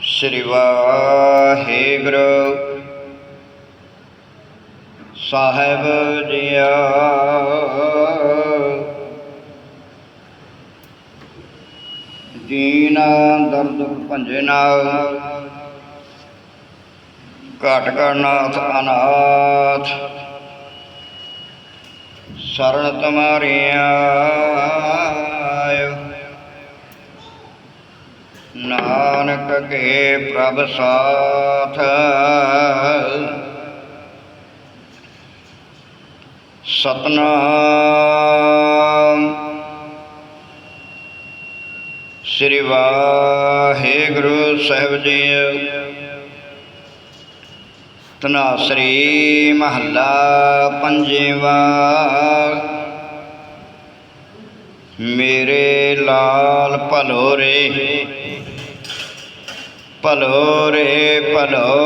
ਸ੍ਰੀ ਵਾਹਿਗੁਰੂ ਸਾਹਿਬ ਜੀਆ ਦੀਨਾ ਦਰਦ ਭੰਜਨਾ ਘਟ ਕਰਨਾਥ ਅਨਾਥ ਸ਼ਰਨ ਤੁਮਾਰੀ ਨਾਨਕ ਕੇ ਪ੍ਰਭ ਸਾਥ। ਸਤਨਾਮ। ਸ੍ਰੀ ਵਾਹਿਗੁਰੂ ਸਾਹਿਬ ਜੀ। ਤਨਾਸਰੀ ਮਹੱਲਾ ਪੰਜਵਾ। ਮੇਰੇ ਲਾਲ ਭਲੋ ਰੇ ਭਲੋ ਰੇ ਭਲੋ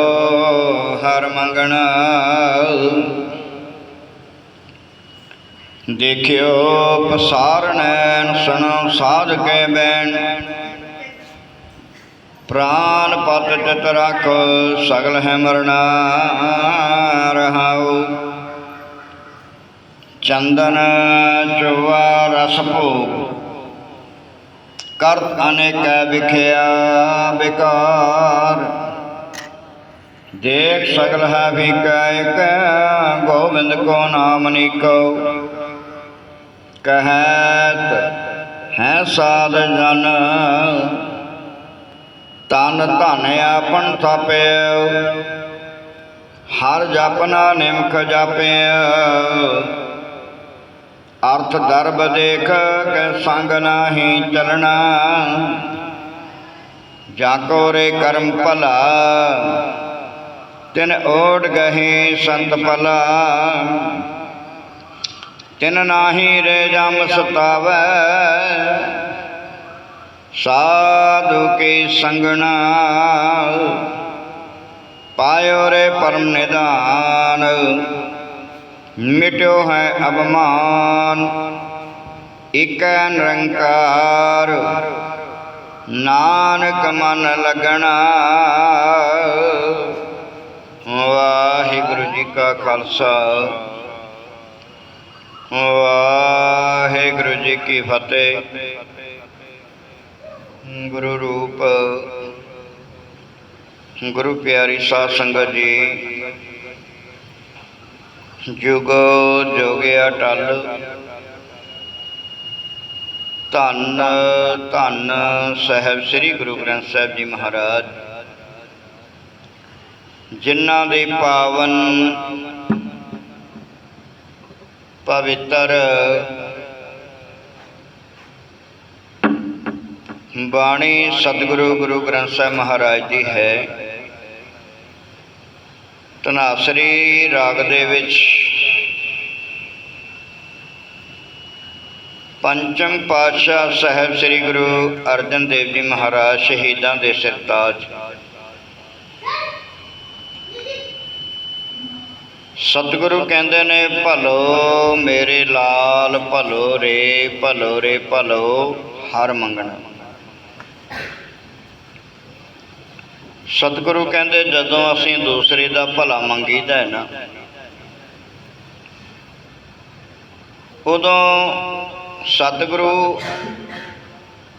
ਹਰ ਮੰਗਣਾ। ਦੇਖਿਓ ਪਸਾਰ ਸੁਣੋ ਸਾਧ ਕੇ ਬੈਣ। ਪ੍ਰਾਨ ਪਤ ਚਿਤ ਰੱਖੋ, ਸਗਲ ਹੈ ਮਰਣਾ ਰਹਾਉ। ਚੰਦਨ ਚੁਵਾ ਰਸ ਭੋਗ। ਕਰ ਅਨੇਕੈ ਵਿਖਿਆ ਵਿਕਾਰ। ਦੇਖ ਸਗਲ ਹੈ ਵਿਕੈ ਇੱਕ ਗੋਬਿੰਦ ਕੋ ਨਾਮ ਨਿਕੋ ਕਹਤ ਹੈ ਸਾਧ ਜਨ, ਤਨ ਧਨ ਆਪਨ ਥਾਪਿਓ ਹਰ ਜਪਨਾ ਨਿਮਖ ਜਾਪਿਓ ਅਰਥ ਦਰਬ ਦੇਖ ਕੇ ਸੰਗ ਨਾਹੀ ਚਲਣਾ। ਜਾ ਰੇ ਕਰਮ ਭਲਾ, ਤਿਨ ਓੜ ਗਹੇ ਸੰਤ ਭਲਾ। ਤਿਨ ਨਾਹੀ ਰੇ ਜਮ ਸਤਾਵੈ, ਸਾਧੂ ਕੀ ਸੰਗਣਾ ਪਾਇਓ ਰੇ ਪਰਮ ਨਿਦਾਨ। ਮਿਟਿਓ ਹੈ ਅਬਮਾਨ ਇਕ ਨਿਰੰਕਾਰ। ਨਾਨਕ ਮਨ ਲਗਣਾ, ਵਾਹਿਗੁਰੂ ਜੀ ਕਾ ਖਾਲਸਾ। ਵਾਹਿਗੁਰੂ ਜੀ ਕੀ ਫਤਿਹ। ਗੁਰੂ ਰੂਪ, ਗੁਰੂ ਪਿਆਰੀ ਸਾਧ ਸੰਗਤ ਜੀ। ਜੁਗ ਜੋਗਿਆ ਟਲ ਧੰਨ ਧੰਨ ਸਾਹਿਬ ਸ੍ਰੀ ਗੁਰੂ ਗ੍ਰੰਥ ਸਾਹਿਬ ਜੀ ਮਹਾਰਾਜ। ਜਿਨ੍ਹਾਂ ਦੇ ਪਾਵਨ ਪਵਿੱਤਰ ਬਾਣੀ ਸਤਿਗੁਰੂ ਗੁਰੂ ਗ੍ਰੰਥ ਸਾਹਿਬ ਮਹਾਰਾਜ ਦੀ ਹੈ। ਤਨਾਸਰੀ ਰਾਗ ਦੇ ਵਿੱਚ। ਪੰਚਮ ਪਾਤਸ਼ਾਹ ਸਾਹਿਬ ਸ੍ਰੀ ਗੁਰੂ ਅਰਜਨ ਦੇਵ ਜੀ ਮਹਾਰਾਜ ਸ਼ਹੀਦਾਂ ਦੇ ਸਿਰਤਾਜ। ਸਤਿਗੁਰੂ ਕਹਿੰਦੇ ਨੇ, ਭਲੋ ਮੇਰੇ ਲਾਲ, ਭਲੋ ਰੇ ਭਲੋ ਰੇ, ਭਲੋ, ਹਰ ਮੰਗਣਾ। ਸਤਿਗੁਰੂ ਕਹਿੰਦੇ, ਜਦੋਂ ਅਸੀਂ ਦੂਸਰੇ ਦਾ ਭਲਾ ਮੰਗੀਦਾ ਹੈ ਨਾ, ਉਦੋਂ ਸਤਿਗੁਰੂ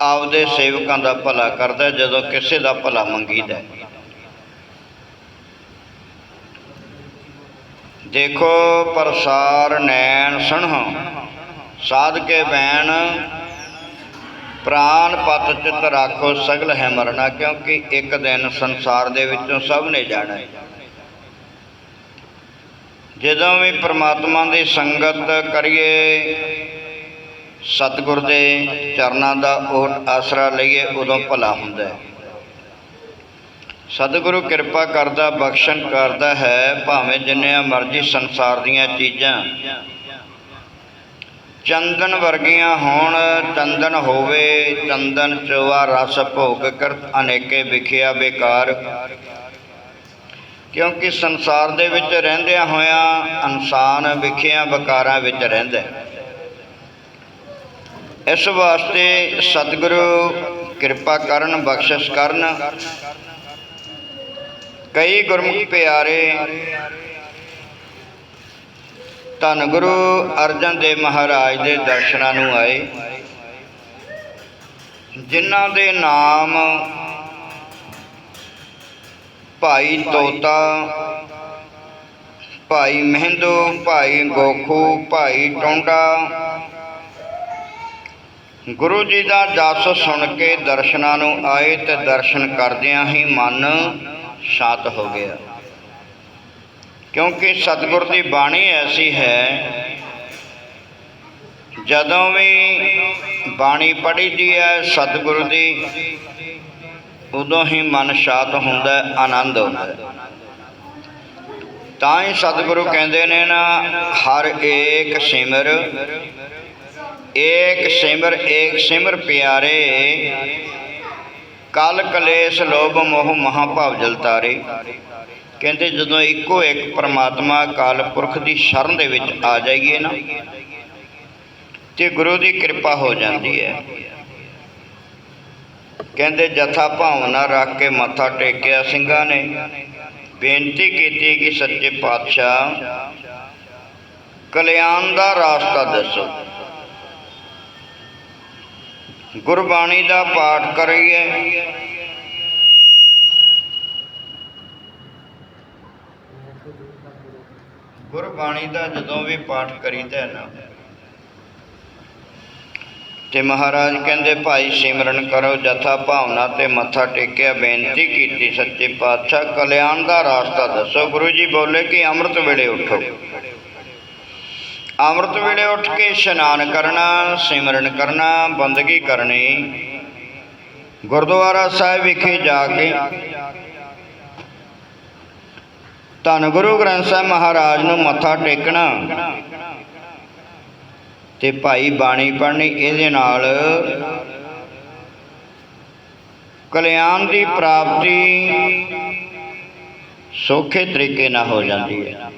ਆਪਦੇ ਸੇਵਕਾਂ ਦਾ ਭਲਾ ਕਰਦਾ ਜਦੋਂ ਕਿਸੇ ਦਾ ਭਲਾ ਮੰਗੀਦਾ ਹੈ। ਦੇਖੋ, ਪ੍ਰਸਾਰ ਨੈਣ ਸੁਣੋ ਸਾਧ ਕੇ ਬੈਣ ਪ੍ਰਾਨ ਪਤ ਚਿਤ ਰੱਖੋ, ਸਗਲ ਹੈ ਮਰਨਾ, ਕਿਉਂਕਿ ਇੱਕ ਦਿਨ ਸੰਸਾਰ ਦੇ ਵਿੱਚੋਂ ਸਭ ਨੇ ਜਾਣਾ ਹੈ। ਜਦੋਂ ਵੀ ਪ੍ਰਮਾਤਮਾ ਦੀ ਸੰਗਤ ਕਰੀਏ, ਸਤਿਗੁਰ ਦੇ ਚਰਨਾਂ ਦਾ ਉਹ ਆਸਰਾ ਲਈਏ, ਉਦੋਂ ਭਲਾ ਹੁੰਦਾ ਹੈ। ਸਤਿਗੁਰੂ ਕਿਰਪਾ ਕਰਦਾ, ਬਖਸ਼ਣ ਕਰਦਾ ਹੈ, ਭਾਵੇਂ ਜਿੰਨੀਆਂ ਮਰਜ਼ੀ ਸੰਸਾਰ ਦੀਆਂ ਚੀਜ਼ਾਂ ਚੰਦਨ ਵਰਗੀਆਂ ਹੋਣ, ਚੰਦਨ ਹੋਵੇ, ਚੰਦਨ ਚੋਆ ਰਸ ਭੋਗ ਕਰਤ ਅਨੇਕੇ ਵਿਖਿਆ ਬੇਕਾਰ। ਕਿਉਂਕਿ ਸੰਸਾਰ ਦੇ ਵਿੱਚ ਰਹਿੰਦਿਆਂ ਹੋਇਆਂ ਇਨਸਾਨ ਵਿਖਿਆਂ ਵਿਕਾਰਾਂ ਵਿੱਚ ਰਹਿੰਦਾ ਇਸ ਵਾਸਤੇ ਸਤਿਗੁਰੂ ਕਿਰਪਾ ਕਰਨ, ਬਖਸ਼ਿਸ਼ ਕਰਨ। ਕਈ ਗੁਰਮੁਖ ਪਿਆਰੇ ਧੰਨ ਗੁਰੂ ਅਰਜਨ ਦੇਵ ਮਹਾਰਾਜ ਦੇ ਦਰਸ਼ਨਾਂ ਨੂੰ ਆਏ। ਜਿਨ੍ਹਾਂ ਦੇ ਨਾਮ ਭਾਈ ਤੋਤਾ, ਭਾਈ ਮਹਿੰਦੋ, ਭਾਈ ਗੋਖੂ, ਭਾਈ ਟੋਂਡਾ, ਗੁਰੂ ਜੀ ਦਾ ਜਸ ਸੁਣ ਕੇ ਦਰਸ਼ਨਾਂ ਨੂੰ ਆਏ ਤੇ ਦਰਸ਼ਨ ਕਰਦਿਆਂ ਹੀ ਮਨ ਸ਼ਾਂਤ ਹੋ ਗਿਆ। ਕਿਉਂਕਿ ਸਤਿਗੁਰ ਦੀ ਬਾਣੀ ਐਸੀ ਹੈ, ਜਦੋਂ ਵੀ ਬਾਣੀ ਪੜ੍ਹੀ ਦੀ ਹੈ, ਸਤਿਗੁਰ ਦੀ ਉਦੋਂ ਹੀ ਮਨ ਸ਼ਾਂਤ ਹੁੰਦਾ, ਆਨੰਦ ਆਉਂਦਾ ਤਾਂ ਹੀ ਸਤਿਗੁਰੂ ਕਹਿੰਦੇ ਨੇ ਨਾ, ਹਰ ਏਕ ਸਿਮਰ ਏਕ ਸਿਮਰ ਏਕ ਸਿਮਰ ਪਿਆਰੇ, ਕਲ ਕਲੇਸ਼ ਲੋਭ ਮੋਹ ਮਹਾ ਭਾਵ ਜਲ ਕਹਿੰਦੇ ਜਦੋਂ ਇੱਕੋ ਇੱਕ ਪਰਮਾਤਮਾ ਅਕਾਲ ਪੁਰਖ ਦੀ ਸ਼ਰਨ ਦੇ ਵਿੱਚ ਆ ਜਾਈਏ ਨਾ, ਤੇ ਗੁਰੂ ਦੀ ਕਿਰਪਾ ਹੋ ਜਾਂਦੀ ਹੈ। ਕਹਿੰਦੇ ਜਥਾ ਭਾਵਨਾ ਰੱਖ ਕੇ ਮੱਥਾ ਟੇਕਿਆ ਸਿੰਘਾਂ ਨੇ। ਬੇਨਤੀ ਕੀਤੀ ਕਿ ਸੱਚੇ ਪਾਤਸ਼ਾਹ, ਕਲਿਆਣ ਦਾ ਰਾਸਤਾ ਦੱਸੋ। ਗੁਰਬਾਣੀ ਦਾ ਪਾਠ ਕਰੀਏ। ਗੁਰਬਾਣੀ ਦਾ ਜਦੋਂ ਵੀ ਪਾਠ ਕਰੀਦਾ ਹੈ ਨਾ, ਤੇ ਮਹਾਰਾਜ ਕਹਿੰਦੇ, ਭਾਈ ਸਿਮਰਨ ਕਰੋ, ਜਥਾ ਭਾਵਨਾ ਤੇ ਮੱਥਾ ਟੇਕਿਆ, ਬੇਨਤੀ ਕੀਤੀ ਸੱਚੇ ਪਾਤਸ਼ਾਹ, ਕਲਿਆਣ ਦਾ ਰਾਸਤਾ ਦੱਸੋ। ਗੁਰੂ ਜੀ ਬੋਲੇ ਕਿ ਅੰਮ੍ਰਿਤ ਵੇਲੇ ਉਠੋ। ਅੰਮ੍ਰਿਤ ਵੇਲੇ ਉੱਠ ਕੇ ਇਸ਼ਨਾਨ ਕਰਨਾ, ਸਿਮਰਨ ਕਰਨਾ, ਬੰਦਗੀ ਕਰਨੀ। ਗੁਰਦੁਆਰਾ ਸਾਹਿਬ ਵਿਖੇ ਜਾ ਕੇ ਧੰਨ ਗੁਰੂ ਗ੍ਰੰਥ ਸਾਹਿਬ ਮਹਾਰਾਜ ਨੂੰ ਮੱਥਾ ਟੇਕਣਾ। ਤੇ ਭਾਈ ਬਾਣੀ ਪੜ੍ਹਨੀ ਇਹਦੇ ਨਾਲ ਕਲਿਆਣ ਦੀ ਪ੍ਰਾਪਤੀ ਸੌਖੇ ਤਰੀਕੇ ਨਾਲ ਹੋ ਜਾਂਦੀ ਹੈ।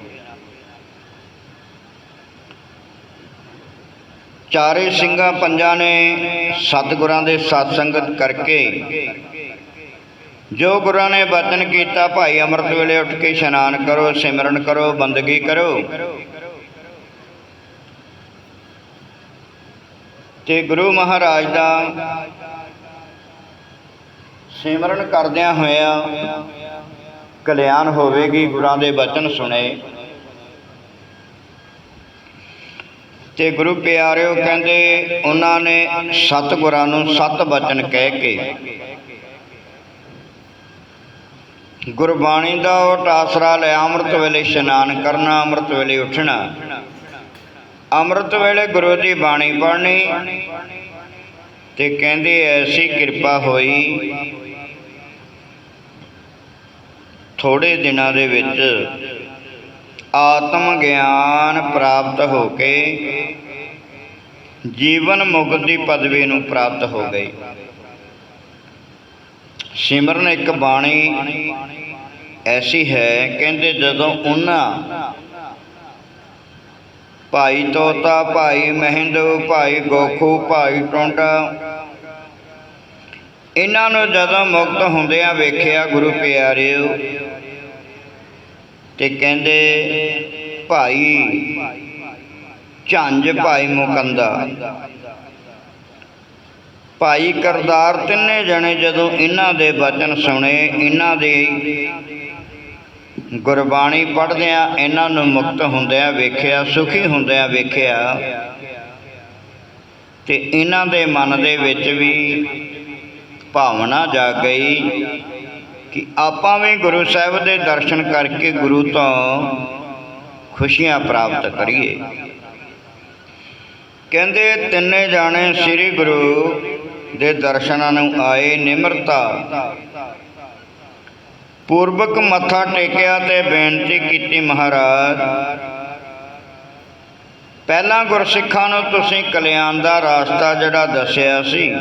ਚਾਰੇ ਸਿੰਘਾਂ ਪੰਜਾਂ ਨੇ ਸਤਿਗੁਰਾਂ ਦੇ ਸਤ ਸੰਗਤ ਕਰਕੇ ਜੋ ਗੁਰਾਂ ਨੇ ਬਚਨ ਕੀਤਾ, ਭਾਈ ਅੰਮ੍ਰਿਤ ਵੇਲੇ ਉੱਠ ਕੇ ਇਸ਼ਨਾਨ ਕਰੋ, ਸਿਮਰਨ ਕਰੋ, ਬੰਦਗੀ ਕਰੋ। ਤੇ ਗੁਰੂ ਮਹਾਰਾਜ ਦਾ ਸਿਮਰਨ ਕਰਦਿਆਂ ਹੋਇਆਂ ਕਲਿਆਣ ਹੋਵੇਗੀ, ਗੁਰਾਂ ਦੇ ਬਚਨ ਸੁਣੇ। ਤੇ ਗੁਰੂ ਪਿਆਰਿਓ ਕਹਿੰਦੇ, ਉਹਨਾਂ ਨੇ ਸਤ ਗੁਰਾਂ ਨੂੰ ਸਤ ਬਚਨ ਕਹਿ ਕੇ ਗੁਰਬਾਣੀ ਦਾ ਉਹ ਆਸਰਾ ਲੈ ਅੰਮ੍ਰਿਤ ਵੇਲੇ ਇਸ਼ਨਾਨ ਕਰਨਾ, ਅੰਮ੍ਰਿਤ ਵੇਲੇ ਉੱਠਣਾ। ਅੰਮ੍ਰਿਤ ਵੇਲੇ ਗੁਰੂ ਦੀ ਬਾਣੀ ਪੜ੍ਹਨੀ ਤੇ ਕਹਿੰਦੇ, ਐਸੀ ਕਿਰਪਾ ਹੋਈ ਥੋੜੇ ਦਿਨਾਂ ਦੇ ਵਿੱਚ ਆਤਮ ਗਿਆਨ ਪ੍ਰਾਪਤ ਹੋ ਕੇ ਜੀਵਨ ਮੁਕਤ ਦੀ ਪਦਵੀ ਨੂੰ ਪ੍ਰਾਪਤ ਹੋ ਗਈ। ਸਿਮਰਨ ਇੱਕ ਬਾਣੀ ਐਸੀ ਹੈ, ਕਹਿੰਦੇ ਜਦੋਂ ਉਹਨਾਂ ਭਾਈ ਤੋਤਾ, ਭਾਈ ਮਹਿੰਦੂ, ਭਾਈ ਗੋਖੂ, ਭਾਈ ਟੋਂਡਾ, ਇਹਨਾਂ ਨੂੰ ਜਦੋਂ ਮੁਕਤ ਹੁੰਦਿਆਂ ਵੇਖਿਆ ਗੁਰੂ ਪਿਆਰਿਓ ਤੇ ਕਹਿੰਦੇ, ਭਾਈ ਝੰਜ ਭਾਈ ਮੁਕੰਦਾ। ਭਾਈ ਕਰਤਾਰ ਤਿੰਨੇ ਜਣੇ ਜਦੋਂ ਇਹਨਾਂ ਦੇ ਬਚਨ ਸੁਣੇ, ਇਹਨਾਂ ਦੀ ਗੁਰਬਾਣੀ ਪੜ੍ਹਦਿਆਂ ਇਹਨਾਂ ਨੂੰ ਮੁਕਤ ਹੁੰਦਿਆਂ ਵੇਖਿਆ, ਸੁਖੀ ਹੁੰਦਿਆਂ ਵੇਖਿਆ ਤੇ ਇਹਨਾਂ ਦੇ ਮਨ ਦੇ ਵਿੱਚ ਵੀ ਭਾਵਨਾ ਜਾਗ ਗਈ ਕਿ ਆਪਾਂ ਵੀ ਗੁਰੂ ਸਾਹਿਬ ਦੇ ਦਰਸ਼ਨ ਕਰਕੇ ਗੁਰੂ ਤੋਂ ਖੁਸ਼ੀਆਂ ਪ੍ਰਾਪਤ ਕਰੀਏ। ਕਹਿੰਦੇ ਤਿੰਨੇ ਜਾਣੇ ਸ੍ਰੀ ਗੁਰੂ ਦੇ ਦਰਸ਼ਨਾਂ ਨੂੰ ਆਏ ਨਿਮਰਤਾ। ਪੂਰਬਕ ਮੱਥਾ ਟੇਕਿਆ ਤੇ ਬੇਨਤੀ ਕੀਤੀ, ਮਹਾਰਾਜ, ਪਹਿਲਾਂ ਗੁਰਸਿੱਖਾਂ ਨੂੰ ਤੁਸੀਂ ਕਲਿਆਣ ਦਾ ਰਾਸਤਾ ਜਿਹੜਾ ਦੱਸਿਆ ਸੀ,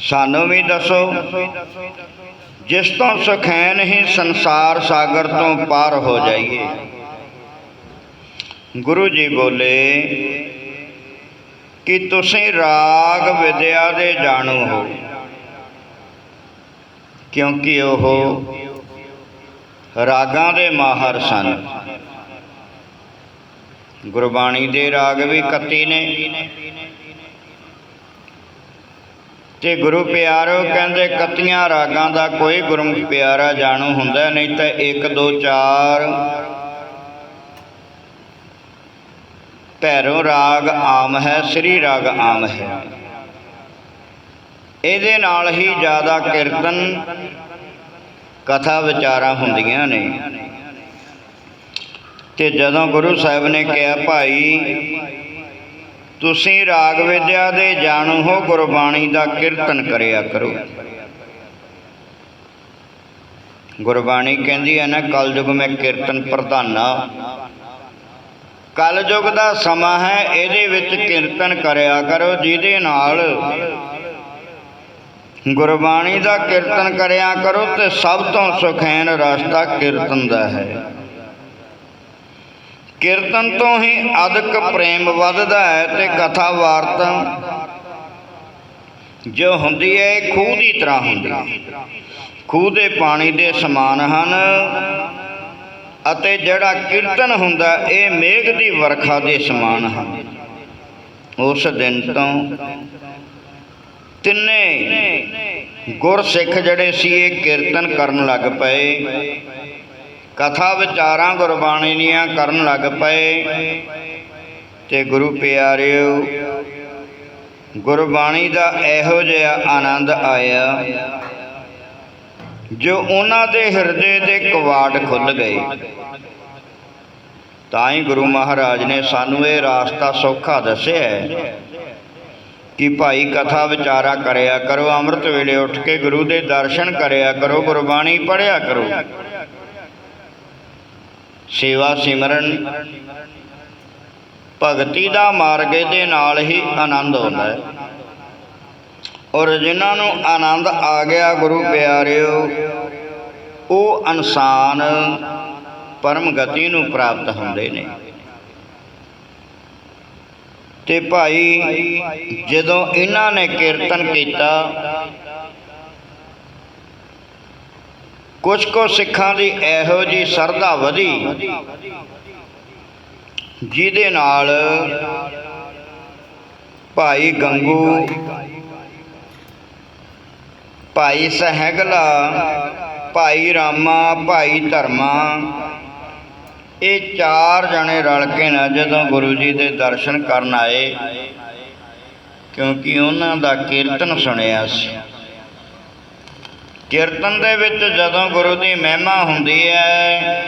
ਸਾਨੂੰ ਵੀ ਦੱਸੋ। ਜਿਸ ਤੋਂ ਸੁਖੈਨ ਹੀ ਸੰਸਾਰ ਸਾਗਰ ਤੋਂ ਪਾਰ ਹੋ ਜਾਈਏ। ਗੁਰੂ ਜੀ ਬੋਲੇ ਕਿ ਤੁਸੀਂ ਰਾਗ ਵਿਦਿਆ ਦੇ ਜਾਣੂ ਹੋ। ਕਿਉਂਕਿ ਉਹ ਰਾਗਾਂ ਦੇ ਮਾਹਰ ਸਨ। ਗੁਰਬਾਣੀ ਦੇ ਰਾਗ ਵੀ 31 ਨੇ। ਤੇ ਗੁਰੂ ਪਿਆਰੋ ਕਹਿੰਦੇ, ਕਤੀਆਂ ਰਾਗਾਂ ਦਾ ਕੋਈ ਗੁਰਮੁਖ ਪਿਆਰਾ ਜਾਣੂ ਹੁੰਦਾ ਨਹੀਂ ਤਾਂ 1 2 4 ਭੈਰੋ ਰਾਗ ਆਮ ਹੈ, ਸ੍ਰੀ ਰਾਗ ਆਮ ਹੈ। ਇਹਦੇ ਨਾਲ ਹੀ ਜ਼ਿਆਦਾ ਕੀਰਤਨ ਕਥਾ ਵਿਚਾਰਾਂ ਹੁੰਦੀਆਂ ਨੇ। ਤੇ ਜਦੋਂ ਗੁਰੂ ਸਾਹਿਬ ਨੇ ਕਿਹਾ, ਭਾਈ, ਤੁਸੀਂ ਰਾਗ ਵਿਦਿਆ ਦੇ ਜਾਣੂ ਹੋ, ਗੁਰਬਾਣੀ ਦਾ ਕੀਰਤਨ ਕਰਿਆ ਕਰੋ। ਗੁਰਬਾਣੀ ਕਹਿੰਦੀ ਹੈ ਨਾ, ਕਲਯੁਗ ਮੈਂ ਕੀਰਤਨ ਪ੍ਰਧਾਨਾ ਕਲਯੁਗ ਦਾ ਸਮਾਂ ਹੈ, ਇਹਦੇ ਵਿੱਚ ਕੀਰਤਨ ਕਰਿਆ ਕਰੋ, ਜਿਹਦੇ ਨਾਲ ਗੁਰਬਾਣੀ ਦਾ ਕੀਰਤਨ ਕਰਿਆ ਕਰੋ ਤੇ ਸਭ ਤੋਂ ਸੁਖੈਨ ਰਸਤਾ ਕੀਰਤਨ ਦਾ ਹੈ। ਕੀਰਤਨ ਤੋਂ ਹੀ ਅਦਕ ਪ੍ਰੇਮ ਵੱਧਦਾ ਹੈ ਤੇ ਕਥਾ ਵਾਰਤਾ ਜੋ ਹੁੰਦੀ ਹੈ ਖੂਹ ਦੀ ਤਰ੍ਹਾਂ ਹੁੰਦੀ ਖੂਹ ਦੇ ਪਾਣੀ ਦੇ ਸਮਾਨ ਹਨ। ਅਤੇ ਜਿਹੜਾ ਕੀਰਤਨ ਹੁੰਦਾ, ਇਹ ਮੇਘ ਦੀ ਵਰਖਾ ਦੇ ਸਮਾਨ ਹਨ। ਉਸ ਦਿਨ ਤੋਂ ਤਿੰਨੇ ਗੁਰਸਿੱਖ ਜਿਹੜੇ ਸੀ, ਇਹ ਕੀਰਤਨ ਕਰਨ ਲੱਗ ਪਏ। ਕਥਾ ਵਿਚਾਰਾਂ ਗੁਰਬਾਣੀ ਦੀਆਂ ਕਰਨ ਲੱਗ ਪਏ। ਤੇ ਗੁਰੂ ਪਿਆਰਿਓ, ਗੁਰਬਾਣੀ ਦਾ ਇਹੋ ਜਿਹਾ ਆਨੰਦ ਆਇਆ। ਜੋ ਉਹਨਾਂ ਦੇ ਹਿਰਦੇ ਦੇ ਕਵਾੜ ਖੁੱਲ ਗਏ। ਤਾਂ ਹੀ ਗੁਰੂ ਮਹਾਰਾਜ ਨੇ ਸਾਨੂੰ ਇਹ ਰਾਸਤਾ ਸੌਖਾ ਦੱਸਿਆ ਹੈ ਕਿ ਭਾਈ ਕਥਾ ਵਿਚਾਰਾ ਕਰਿਆ ਕਰੋ, ਅੰਮ੍ਰਿਤ ਵੇਲੇ ਉੱਠ ਕੇ ਗੁਰੂ ਦੇ ਦਰਸ਼ਨ ਕਰਿਆ ਕਰੋ, ਗੁਰਬਾਣੀ ਪੜ੍ਹਿਆ ਕਰੋ। ਸੇਵਾ ਸਿਮਰਨ, ਭਗਤੀ ਦਾ ਮਾਰਗ ਦੇ ਨਾਲ ਹੀ ਆਨੰਦ ਆਉਂਦਾ ਹੈ। ਔਰ ਜਿਨ੍ਹਾਂ ਨੂੰ ਆਨੰਦ ਆ ਗਿਆ ਗੁਰੂ ਪਿਆਰਿਓ, ਉਹ ਇਨਸਾਨ ਪਰਮ ਗਤੀ ਨੂੰ ਪ੍ਰਾਪਤ ਹੁੰਦੇ ਨੇ। ਤੇ ਭਾਈ, ਜਦੋਂ ਇਹਨਾਂ ਨੇ ਕੀਰਤਨ ਕੀਤਾ ਕੁਝ ਕੋ ਸਿੱਖਾਂ ਦੀ ਇਹੋ ਜੀ ਸਰਧਾ ਵਧੀ, ਜਿਹਦੇ ਨਾਲ ਭਾਈ ਗੰਗੂ ਭਾਈ ਸਹਿਗਲਾ, ਭਾਈ ਰਾਮਾ, ਭਾਈ ਧਰਮਾ। ਇਹ ਚਾਰ ਜਣੇ ਰਲ ਕੇ ਨਾ ਜਦੋਂ ਗੁਰੂ ਜੀ ਦੇ ਦਰਸ਼ਨ ਕਰਨ ਆਏ, ਕਿਉਂਕਿ ਉਹਨਾਂ ਦਾ ਕੀਰਤਨ ਸੁਣਿਆ ਸੀ। ਕੀਰਤਨ ਦੇ ਵਿੱਚ ਜਦੋਂ ਗੁਰੂ ਦੀ ਮਹਿਮਾ ਹੁੰਦੀ ਹੈ,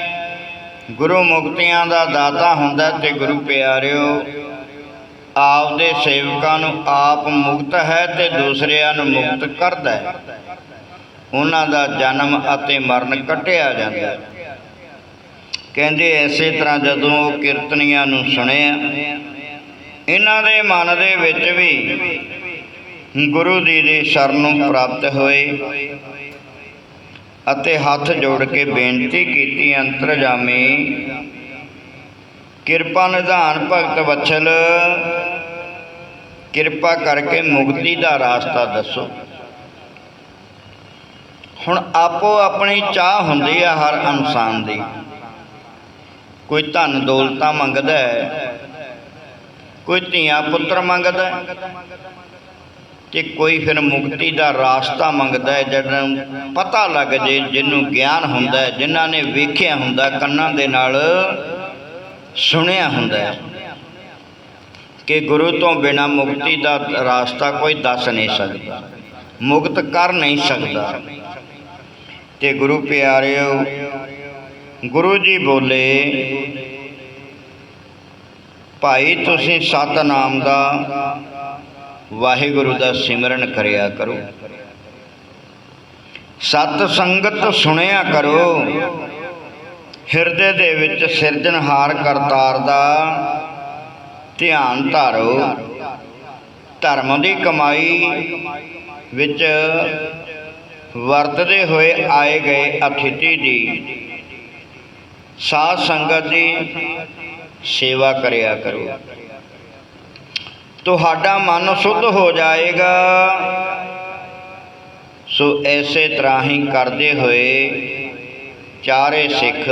ਗੁਰੂ ਮੁਕਤੀਆਂ ਦਾ ਦਾਤਾ ਹੁੰਦਾ ਤੇ ਗੁਰੂ ਪਿਆਰਿਓ ਆਪ ਦੇ ਸੇਵਕਾਂ ਨੂੰ ਆਪ ਮੁਕਤ ਹੈ ਤੇ ਦੂਸਰਿਆਂ ਨੂੰ ਮੁਕਤ ਕਰਦਾ ਹੈ। ਉਹਨਾਂ ਦਾ ਜਨਮ ਅਤੇ ਮਰਨ ਕੱਟਿਆ ਜਾਂਦਾ ਹੈ। ਕਹਿੰਦੇ ਐਸੇ ਤਰ੍ਹਾਂ ਜਦੋਂ ਉਹ ਕੀਰਤਨੀਆਂ ਨੂੰ ਸੁਣਿਆ ਇਹਨਾਂ ਦੇ ਮਨ ਦੇ ਵਿੱਚ ਵੀ ਗੁਰੂ ਜੀ ਦੀ ਸ਼ਰਨ ਨੂੰ ਪ੍ਰਾਪਤ ਹੋਏ ਅਤੇ ਹੱਥ ਜੋੜ ਕੇ ਬੇਨਤੀ ਕੀਤੀ, ਅੰਤਰਜਾਮੀ ਕਿਰਪਾ ਨਿਧਾਨ ਭਗਤ ਵਛਲ। ਕਿਰਪਾ ਕਰਕੇ ਮੁਕਤੀ ਦਾ ਰਾਸਤਾ ਦੱਸੋ। ਹੁਣ ਆਪੋ ਆਪਣੀ ਚਾਹ ਹੁੰਦੀ ਆ ਹਰ ਇਨਸਾਨ ਦੀ। ਕੋਈ ਧਨ ਦੌਲਤਾਂ ਮੰਗਦਾ ਹੈ, ਕੋਈ ਧੀਆ ਪੁੱਤਰ ਮੰਗਦਾ ਹੈ, ਤੇ ਕੋਈ ਫਿਰ ਮੁਕਤੀ ਦਾ ਰਾਸਤਾ ਮੰਗਦਾ ਹੈ, ਜਿਹਨੂੰ ਪਤਾ ਲੱਗ ਜੇ, ਜਿਹਨੂੰ ਗਿਆਨ ਹੁੰਦਾ ਹੈ ਜਿਨ੍ਹਾਂ ਨੇ ਵੇਖਿਆ ਹੁੰਦਾ ਕੰਨਾਂ ਦੇ ਨਾਲ ਸੁਣਿਆ ਹੁੰਦਾ ਹੈ ਕਿ ਗੁਰੂ ਤੋਂ ਬਿਨਾ ਮੁਕਤੀ ਦਾ ਰਾਸਤਾ ਕੋਈ ਦੱਸ ਨਹੀਂ ਸਕਦਾ, ਮੁਕਤ ਕਰ ਨਹੀਂ ਸਕਦਾ। ਤੇ ਗੁਰੂ ਪਿਆਰਿਓ, ਗੁਰੂ ਜੀ ਬੋਲੇ, ਭਾਈ ਤੁਸੀਂ ਸਤਨਾਮ ਦਾ ਵਾਹਿਗੁਰੂ ਦਾ ਸਿਮਰਨ ਕਰਿਆ ਕਰੋ। ਸਤ ਸੰਗਤ ਸੁਣਿਆ ਕਰੋ। ਹਿਰਦੇ ਦੇ ਵਿੱਚ ਸਿਰਜਣਹਾਰ ਕਰਤਾਰ ਦਾ ਧਿਆਨ ਧਾਰੋ। ਧਰਮ ਦੀ ਕਮਾਈ ਵਿੱਚ ਵਰਤਦੇ ਹੋਏ ਆਏ ਗਏ ਅਤਿਥੀ ਦੀ ਸਾਧ ਸੰਗਤ ਦੀ ਸੇਵਾ ਕਰਿਆ ਕਰੋ। ਤੁਹਾਡਾ ਮਨ ਸੁੱਧ ਹੋ ਜਾਏਗਾ। ਸੋ ਐਸੇ ਤਰ੍ਹਾਂ ਹੀ ਕਰਦੇ ਹੋਏ ਚਾਰੇ ਸਿੱਖ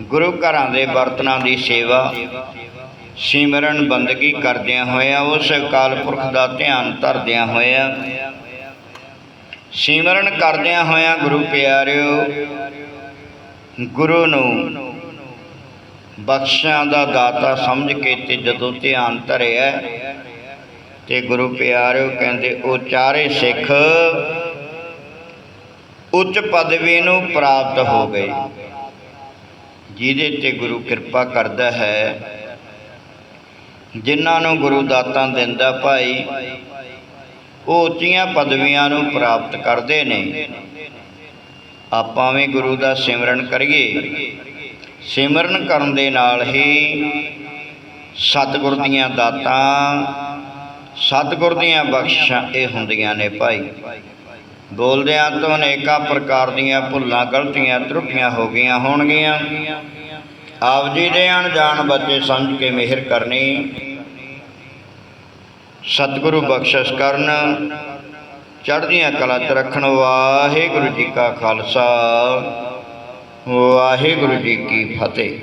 ਗੁਰੂ ਘਰਾਂ ਦੇ ਬਰਤਨਾਂ ਦੀ ਸੇਵਾ ਸਿਮਰਨ ਬੰਦਗੀ ਕਰਦਿਆਂ ਹੋਇਆ ਉਸ ਅਕਾਲ ਪੁਰਖ ਦਾ ਧਿਆਨ ਧਰਦਿਆਂ ਹੋਇਆ ਸਿਮਰਨ ਕਰਦਿਆਂ ਹੋਇਆਂ ਗੁਰੂ ਪਿਆਰਿਓ, ਗੁਰੂ ਨੂੰ ਬਖਸ਼ਾਂ ਦਾ ਦਾਤਾ ਸਮਝ ਕੇ ਤੇ ਜਦੋਂ ਧਿਆਨ ਧਰਿਆ ਤੇ ਗੁਰੂ ਪਿਆਰਿਓ ਕਹਿੰਦੇ, ਉਹ ਚਾਰੇ ਸਿੱਖ ਉੱਚ ਪਦਵੀ ਨੂੰ ਪ੍ਰਾਪਤ ਹੋ ਗਏ। ਜਿਹਦੇ ਤੇ ਗੁਰੂ ਕਿਰਪਾ ਕਰਦਾ ਹੈ। ਜਿਨ੍ਹਾਂ ਨੂੰ ਗੁਰੂ ਦਾਤਾਂ ਦਿੰਦਾ ਭਾਈ, ਉਹ ਉੱਚੀਆਂ ਪਦਵੀਆਂ ਨੂੰ ਪ੍ਰਾਪਤ ਕਰਦੇ ਨੇ। ਆਪਾਂ ਵੀ ਗੁਰੂ ਦਾ ਸਿਮਰਨ ਕਰੀਏ। ਸਿਮਰਨ ਕਰਨ ਦੇ ਨਾਲ ਹੀ ਸਤਿਗੁਰ ਦੀਆਂ ਦਾਤਾਂ, ਸਤਿਗੁਰ ਦੀਆਂ ਬਖਸ਼ਾਂ ਇਹ ਹੁੰਦੀਆਂ ਨੇ ਭਾਈ। ਬੋਲਦਿਆਂ ਤੋਂ ਅਨੇਕਾਂ ਪ੍ਰਕਾਰ ਦੀਆਂ ਭੁੱਲਾਂ, ਗਲਤੀਆਂ, ਤਰੁੱਟੀਆਂ ਹੋ ਗਈਆਂ ਹੋਣਗੀਆਂ। ਆਪ ਜੀ ਦੇ ਅਣਜਾਣ ਬੱਚੇ ਸਮਝ ਕੇ ਮਿਹਰ ਕਰਨੀ। ਸਤਿਗੁਰੂ ਬਖਸ਼ਿਸ਼ ਕਰਨ। ਚੜ੍ਹਦੀਆਂ ਕਲਾ ਚ ਰੱਖਣ। ਵਾਹਿਗੁਰੂ ਜੀ ਕਾ ਖਾਲਸਾ। ਵਾਹਿਗੁਰੂ ਜੀ ਕੀ ਫਤਿਹ।